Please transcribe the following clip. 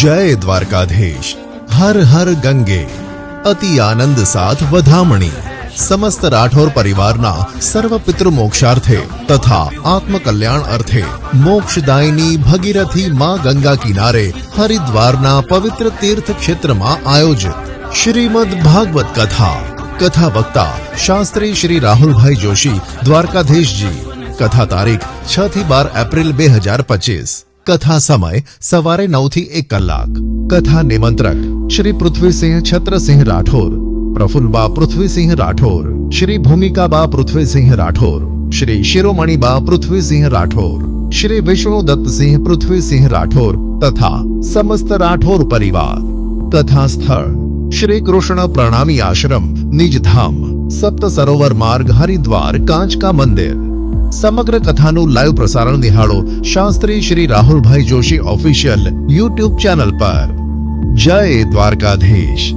जय द्वारकाधीश हर हर गंगे अति आनंद साथ वधामणी समस्त राठौर परिवार ना सर्व पितृ मोक्षार्थे तथा आत्म कल्याण अर्थे मोक्ष दायिनी भगीरथी माँ गंगा किनारे हरिद्वार ना पवित्र तीर्थ क्षेत्र मा आयोजित श्रीमद भागवत कथा कथा वक्ता शास्त्री श्री राहुल भाई जोशी द्वारकाधीश जी कथा तारीख छह बार अप्रैल बे पच्चीस कथा समय सवारे 9:00 થી 1 કલાક कथा निमन्त्रક શ્રી પૃથ્વીસિંહ છત્રસિંહ राठોડ પ્રફુલ બા પૃથ્વીસિંહ राठોડ શ્રી ભૂમિકા બા પૃથ્વીસિંહ राठોડ શ્રી शिरोमણી બા પૃથ્વીસિંહ राठોડ શ્રી વિשוધતસિંહ પૃથ્વીસિંહ राठોડ તથા समस्त राठોડ પરિવાર તથા સ્થળ શ્રી કૃષ્ણ પ્રણામી आश्रम নিজ धाम सप्त सरोवर मार्ग हरिद्वार कांच का मंदिर સમગ્ર કથાનું લાઈવ પ્રસારણ નિહાળો Shastri Shri Rahulbhai Joshi official YouTube channel પર જય દ્વારકાધીશ